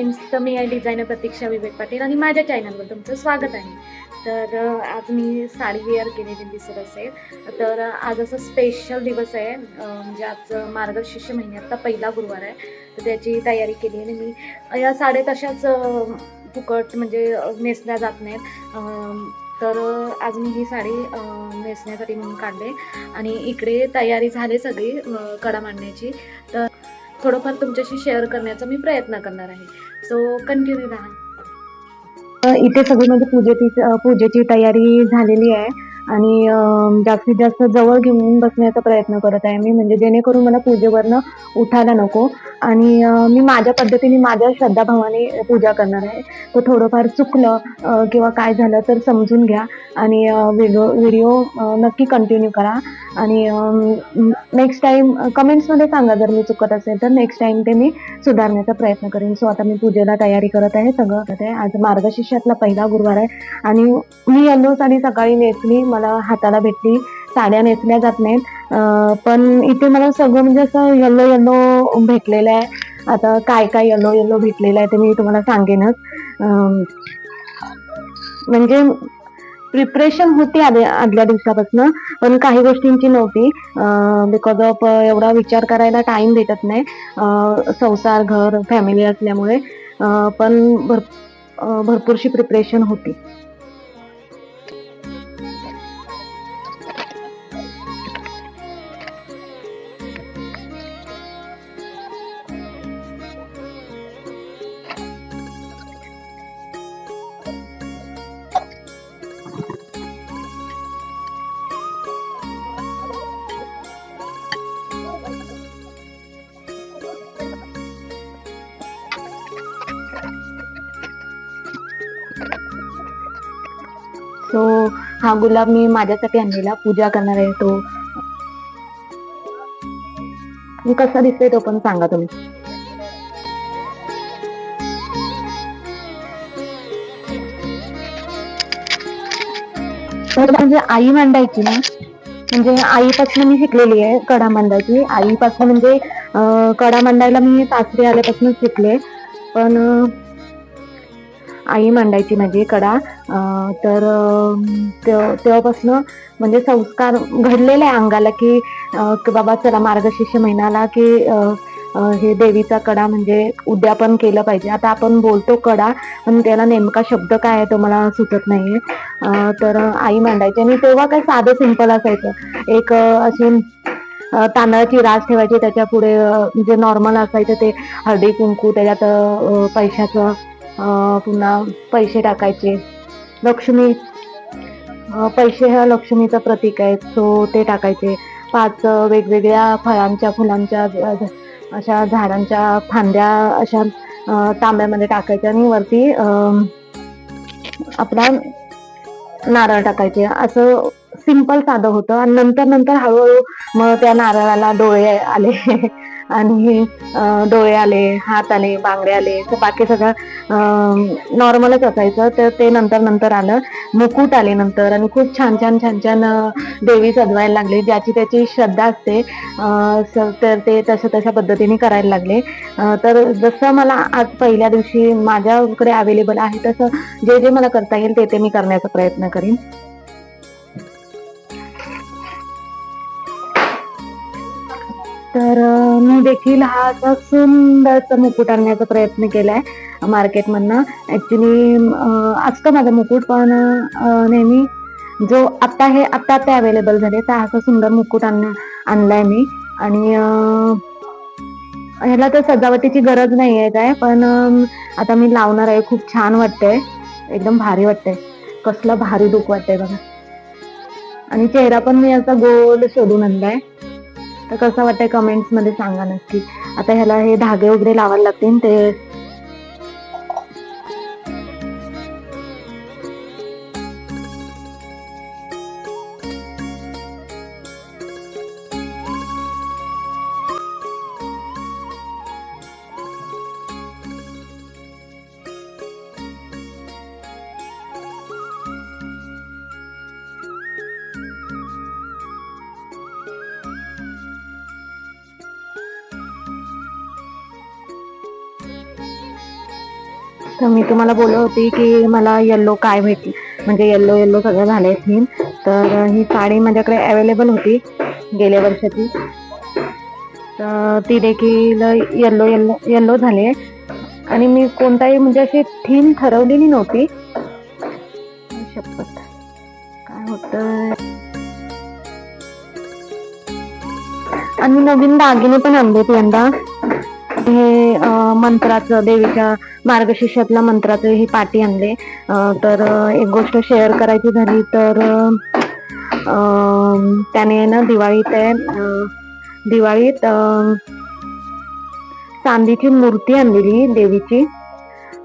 Friends तर मी आहे designer प्रतीक्षा विवेक पाटील आणि माझ्या चॅनलवर तुमचं स्वागत आहे. तर आज मी साडी वेअर केलेली दिसत असेल. तर आज असं स्पेशल दिवस आहे. म्हणजे आज मार्गशीर्ष महिन्यातला पहिला गुरुवार आहे. तर त्याची तयारी केली आणि मी या साड्या तशाच फुकट म्हणजे नेसल्या जात नाहीत. तर आज मी ही साडी नेसण्यासाठी म्हणून काढले आणि इकडे तयारी झाली सगळी कडा मांडण्याची. तर थोडंफार तुमच्याशी शेअर करण्याचा मी प्रयत्न करणार आहे. सो कंटिन्यू राहा. इथे सगळी म्हणजे पूजेची पूजेची तयारी झालेली आहे. आणि जास्तीत जास्त जवळ घेऊन बसण्याचा प्रयत्न करत आहे मी. म्हणजे जेणेकरून मला पूजेवरनं उठायला नको. आणि मी माझ्या पद्धतीने माझ्या श्रद्धाभावाने पूजा करणार आहे. तर थोडंफार चुकलं किंवा काय झालं तर समजून घ्या. आणि व्हिडिओ व्हिडिओ नक्की कंटिन्यू करा. आणि नेक्स्ट टाइम कमेंट्समध्ये सांगा जर मी चुकत असेल तर नेक्स्ट टाइम ते मी सुधारण्याचा प्रयत्न करेन. सो आता मी पूजेला तयारी करत आहे सगळं करत आहे. आज मार्गशीर्षातला पहिला गुरुवार आहे. आणि मी येलो साडी सकाळी नेसली. मला हाताला भेटली साड्या नेसल्या जात नाहीत. पण इथे मला सगळं म्हणजे असं येलो येलो भेटलेलं आहे. आता काय काय येलो येलो भेटलेलं आहे ते मी तुम्हाला सांगेनच. अं, म्हणजे प्रिपरेशन होती आदल्या आदल्या दिवसापासून पण काही गोष्टींची नव्हती. बिकॉज ऑफ एवढा विचार करायला टाइम भेटत नाही. संसार घर फॅमिली असल्यामुळे. पण भर भरपूरशी प्रिपरेशन होती. सो हा गुलाब मी माझ्यासाठी आणलेला पूजा करणार आहे तो. मी कसा दिसतोय तो पण सांगा तुम्ही. तर म्हणजे आई मांडायची ना म्हणजे आईपासून मी शिकलेली आहे कडा मांडायची. आईपासून म्हणजे अं, कडा मांडायला मी सासरी आल्यापासून शिकले. पण आई मांडायची माझी कडा. तर अं, तेव्हापासनं म्हणजे संस्कार घडलेले आहे अंगाला की बाबा चला मार्गशीर्ष महिन्याला की हे देवीचा कडा म्हणजे उद्यापन केलं पाहिजे. आता आपण बोलतो कडा पण त्याला नेमका शब्द काय आहे तो मला सुचत नाहीये. तर आई मांडायची आणि तेव्हा काय साधं सिंपल असायचं. एक अशी तांदळाची रास ठेवायची त्याच्या पुढे म्हणजे नॉर्मल असायचं ते हळदी कुंकू त्याच्यात पैशाचं पुन्हा पैसे टाकायचे. लक्ष्मी पैसे ह्या लक्ष्मीचं प्रतीक आहे सो ते टाकायचे. पाच वेगवेगळ्या फळांच्या फुलांच्या अशा झाडांच्या फांद्या अशा तांब्यामध्ये टाकायच्या आणि वरती आपला नारळ टाकायचे. असं सिंपल साधं होतं. आणि नंतर नंतर हळूहळू मग त्या नारळाला डोळे आले. आणि डोळे आले हात आले बांगडे आले तर बाकी सगळं नॉर्मलच असायचं. तर ते नंतर नंतर आलं. मुकुट आले नंतर आणि खूप छान छान छान छान देवी सजवायला लागली ज्याची त्याची श्रद्धा असते. तर ते तशा तशा पद्धतीने करायला लागले. तर जसं मला आज पहिल्या दिवशी माझ्याकडे अवेलेबल आहे तसं जे जे मला करता येईल ते ते मी करण्याचा प्रयत्न करीन. तर मी देखील हा असा सुंदरचा मुकुट आणण्याचा प्रयत्न केलाय मार्केटमधनं ऍक्च्युली असतं माझा मुकुट पण नेहमी जो आता हे आता ते अवेलेबल झाले तर असा सुंदर मुकुट आण आणलाय मी. आणि ह्याला तर सजावटीची गरज नाही आहे काय पण आता मी लावणार आहे. खूप छान वाटतंय. एकदम भारी वाटतंय. कसलं भारी दुःख वाटतंय बघा. आणि चेहरा पण मी असा गोल शोधून आणलाय. तर कसं वाटतंय कमेंट्समध्ये सांगा नक्की. आता ह्याला हे धागे वगैरे लावायला लागतील ते तर मी तुम्हाला बोलत होती की मला येल्लो काय भेटली? म्हणजे येल्लो येल्लो सगळं झालंय थीम तर ही साडी माझ्याकडे अवेलेबल होती गेल्या वर्षाची. तर ती देखील येल्लो येल्लो येल्लो झाली आहे. आणि मी कोणताही म्हणजे अशी थीम ठरवलेली नव्हती. शपथ. काय होतं आणि नवीन दागिने पण आणलेत यंदा. हे मंत्राचं देवीच्या मार्गशीर्षातल्या मंत्राचं हे पाटी आणले. तर एक गोष्ट शेअर करायची झाली तर त्याने ना दिवाळीत आहे दिवाळीत चांदीची मूर्ती आणलेली देवीची.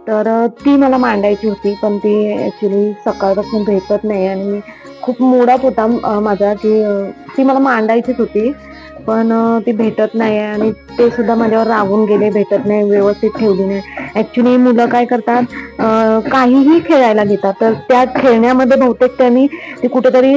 तर ती मला मांडायची होती पण ती ऍक्च्युली सकाळपासून भेटत नाही आणि मी खूप मोडाप होता माझा की ती मला मांडायचीच होती. पण ती भेटत नाही आणि ते सुद्धा माझ्यावर रागून गेले भेटत नाही व्यवस्थित ठेवली नाही. ऍक्च्युली मुलं काय करतात काहीही खेळायला घेतात तर त्या खेळण्यामध्ये बहुतेक त्यांनी ती कुठेतरी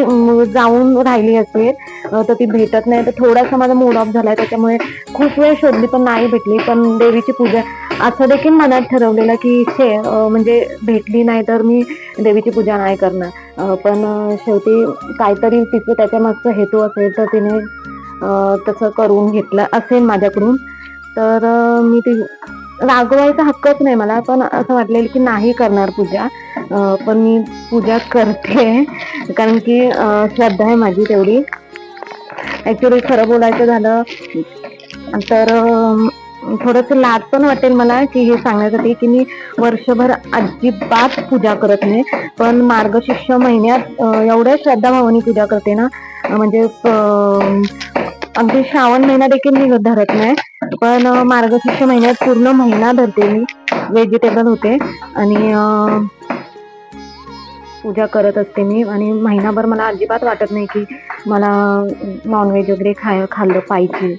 जाऊन राहिली असेल. तर ती भेटत नाही. तर थोडासा माझा मूड ऑफ झालाय त्याच्यामुळे खूप वेळ शोधली पण नाही भेटली. पण देवीची पूजा असं देखील मनात ठरवलेलं की छे म्हणजे भेटली नाही तर मी देवीची पूजा नाही करणार. पण शेवटी काहीतरी तिचं त्याच्या मागचा हेतू असेल तर तिने तसं करून घेतलं असेल माझ्याकडून. तर मी ते रागवायचा हक्कच नाही मला पण असं वाटलेलं की नाही करणार पूजा. अं, पण मी पूजा करते कारण की श्रद्धा आहे माझी तेवढी. ऍक्च्युली खरं बोलायचं झालं तर थोडस लाज पण वाटेल मला की हे सांगण्यासाठी की मी वर्षभर अजिबात पूजा करत नाही. पण मार्गशीर्ष महिन्यात एवढ्या श्रद्धा भावानी पूजा करते ना म्हणजे अगदी श्रावण महिना देखील मी धरत नाही पण मार्गशीर्ष महिन्यात पूर्ण महिना धरते मी व्हेजिटेबल होते आणि पूजा करत असते मी आणि महिनाभर मला अजिबात वाटत नाही की मला नॉनव्हेज वगैरे खाय खाल्लं पाहिजे.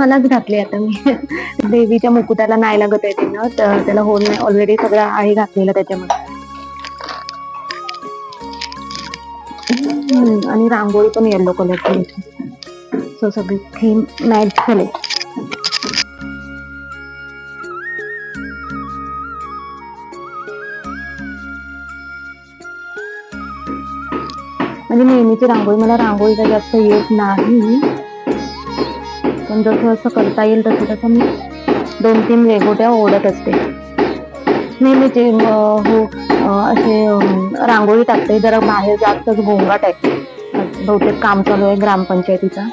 मलाच घातली आता मी. देवीच्या मुकुटाला नाही लागत आहे तिनं तर त्याला होल नाही ऑलरेडी सगळं आहे घातलेलं त्याच्यामध्ये. आणि रांगोळी पण येलो कलरची सो सगळी थीम मॅच झाले. म्हणजे नेहमीची रांगोळी मला रांगोळीचा जास्त येत नाही. पण जसं असं करता येईल तसं तसं मी दोन तीन वेगोट्या ओढत असते. नेहमीचे अं, हो असे रांगोळी टाकते. जरा बाहेर जास्तच गोंगाट आहे. बहुतेक काम चालू आहे ग्रामपंचायतीचा.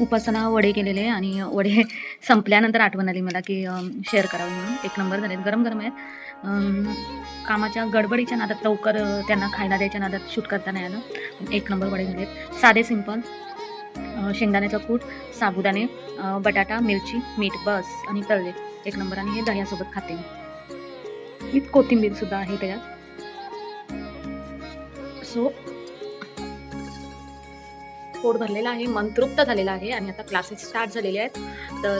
उपासना वडे केलेले आणि वडे संपल्यानंतर आठवण आली मला की शेअर करावं म्हणून. एक नंबर झाले गरम गरम आहेत. कामाच्या गडबडीच्या नादात लवकर त्यांना खायला द्यायच्या नादात शूट करता नाही आलं. एक नंबर वडे झालेत. साधे सिंपल शेंगदाण्याचं कूट साबुदाणे बटाटा मिरची मीठ बस आणि तळले. एक नंबर आणि हे दह्यासोबत खाते मी. कोथिंबीरसुद्धा कोथिंबीर सुद्धा आहे त्याच्यात. सो पोट भरलेलं आहे मन तृप्त झालेलं आहे आणि आता क्लासेस स्टार्ट झालेले आहेत. तर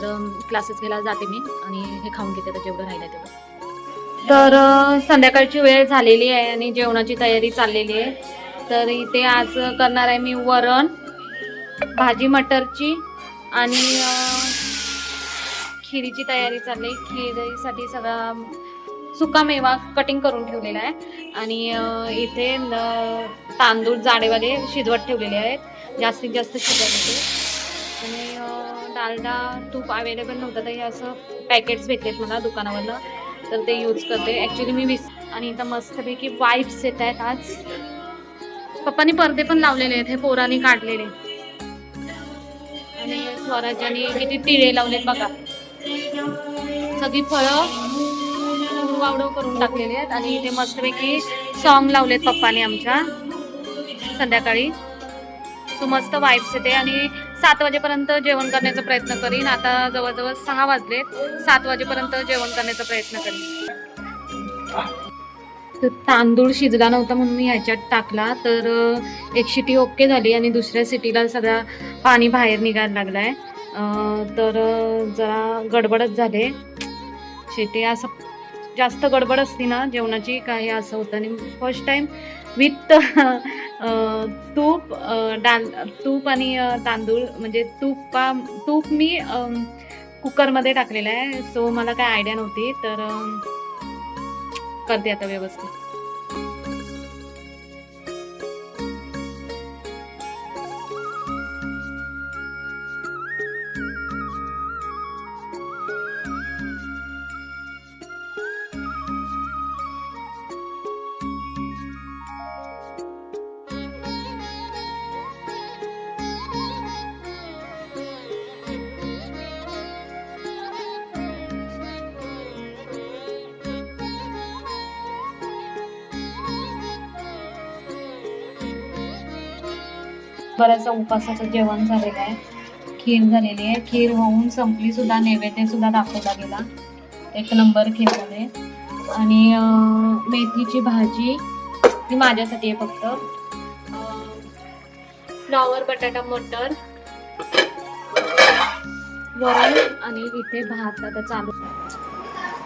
क्लासेस घ्यायला जाते मी आणि हे खाऊन घेते तर जेवढं राहिलं आहे तेवढं. तर संध्याकाळची वेळ झालेली आहे आणि जेवणाची तयारी चाललेली आहे. तर इथे आज करणार आहे मी वरण भाजी मटरची आणि खिरीची तयारी चालली खिरीसाठी सगळा सुका मेवा कटिंग करून ठेवलेला आहे. आणि इथे तांदूळ जाडेवाले शिजवत ठेवलेले आहेत. जास्तीत जास्त शिजवत आणि डालडा तूप अवेलेबल नव्हतं तर हे असं पॅकेट्स भेटलेत मला दुकानावरनं. तर ते यूज करते. ॲक्च्युली मी विस आणि इथं मस्तपैकी वाईप्स येत आहेत आज. पप्पानी पडदे पण लावलेले आहेत हे पोरांनी काढलेले. आणि स्वराज्याने किती तिळे लावलेत बघा. सगळी फळं वावडव करून टाकलेले आहेत. आणि इथे मस्तपैकी सॉन्ग लावलेत पप्पाने आमच्या. संध्याकाळी. तो मस्त वाईब्स येते. आणि सात वाजेपर्यंत जेवण करण्याचा प्रयत्न करीन. आता जवळजवळ सहा वाजले सात वाजेपर्यंत जेवण करण्याचा प्रयत्न करीन. तर तांदूळ शिजला नव्हता म्हणून मी ह्याच्यात टाकला. तर एक शिटी ओके झाली आणि दुसऱ्या सिटीला सगळा पाणी बाहेर निघायला लागलाय. आहे तर जरा गडबडच झाले. शिटी असं जास्त गडबड असती ना जेवणाची काही असं होतं. आणि फर्स्ट टाइम विथ तूप डाल तूप आणि तांदूळ म्हणजे तुपा तूप मी कुकरमध्ये टाकलेलं आहे. सो मला काय आयडिया नव्हती तर करते आता व्यवस्थित. बऱ्याच उपासाचं जेवण झालेलं आहे खीर झालेली आहे. खीर होऊन संपली सुद्धा नैवेद्य सुद्धा दाखवला गेला. एक नंबर खीर आणि मेथीची भाजी ही माझ्यासाठी आहे फक्त. फ्लॉवर बटाटा मटर. वरण आणि इथे भात आता चालू.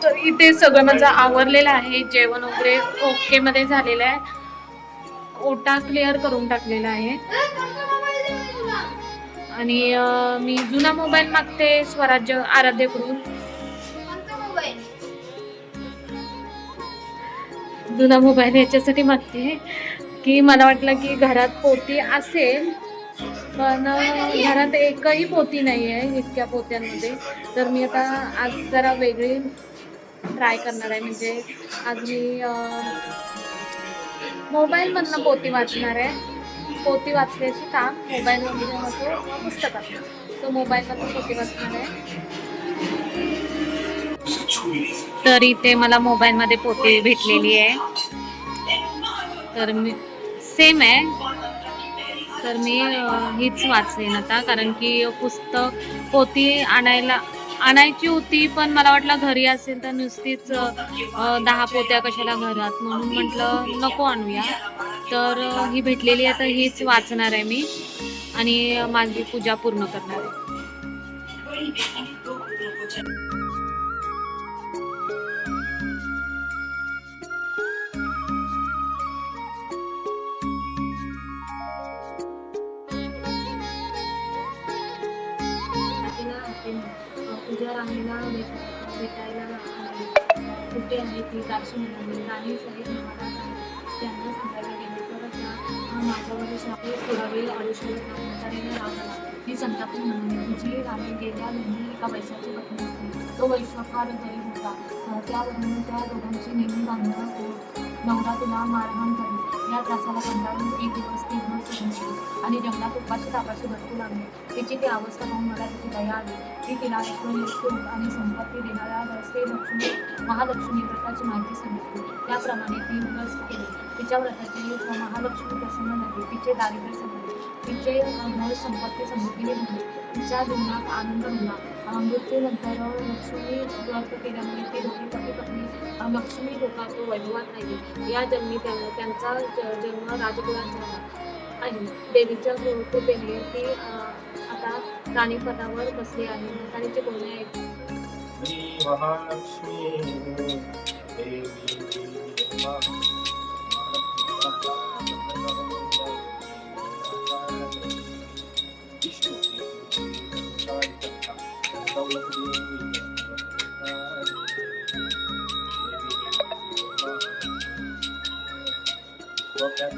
तर इथे सगळं माझं आवरलेलं आहे. जेवण वगैरे ओके मध्ये झालेलं आहे. ओटा क्लिअर करून टाकलेला आहे. आणि मी जुना मोबाईल मागते स्वराज्य आराध्यकडून जुना मोबाईल याच्यासाठी मागते. की मला वाटलं की घरात पोती असेल पण घरात एकही पोती नाही आहे इतक्या पोत्यांमध्ये. तर मी आता आज जरा वेगळी ट्राय करणार आहे. म्हणजे आज मी मोबाईलमधनं पोती वाचणार आहे. पोती वाचण्याचे काम मोबाईलमध्ये नको पुस्तकात तो मोबाईलमधनं पोती वाचणार आहे. तर इथे मला मोबाईलमध्ये पोती भेटलेली आहे. तर मी सेम आहे. तर मी हीच वाचली आता कारण की पुस्तक पोती आणायला आणायची होती पण मला वाटलं घरी असेल तर नुसतीच दहा पोत्या कशाला घरात? म्हणून म्हटलं नको आणूया. तर ही भेटलेली आहे तर हीच वाचणार आहे मी आणि माझी पूजा पूर्ण करणार आहे. पूजा राणीला भेटायला कुठे आहे ती दाक्षी म्हणाली. राणी साहेब महाराज त्यांना सांगायला गेले तर त्या माझ्यावर शाही थोडा वेळ आयुष्याला म्हातारीने लावला ती संतापून म्हणाली तुझी राणी गेल्या महिने एका वैशाची पत्नी होती. तो वैश्य फार गरीब होता. अं, त्यावरून त्या दोघांची नेहमी बांधणं होत. नवरा तुला मारहाण करणे या त्रासाला कंटाळून एक दिवस ती न सोडून आणि जंगलात उपाशी तापाशी भटकू लागली. तिची ती अवस्था पाहून मला तिची दया आली ती तिला ऐश्वर आणि संपत्ती देणाऱ्या रस्ते लक्ष्मी महालक्ष्मी व्रताची माहिती सांगितली. त्याप्रमाणे ती व्रत केली. तिच्या व्रताचे महालक्ष्मी प्रसन्न झाली. तिचे दारिद्र्य संपले. तिचे घर संपत्ती समृद्धीने भरली. तिच्या जीवनात आनंद मिळाला. मृत्यूनंतर लक्ष्मी व्रत केल्यामुळे ते दोघे पती पत्नी अं, लक्ष्मी लोकात वैभवात राहिले. या जन्मी त्यांचा जन्म राजकुलात झाला आहे. देवीच्या कृपेने ती आता राणीपदावर बसली आहे. राणीचे बोलणे ऐकून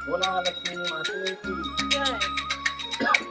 देवी बोला लक्ष्मी माते की इकडे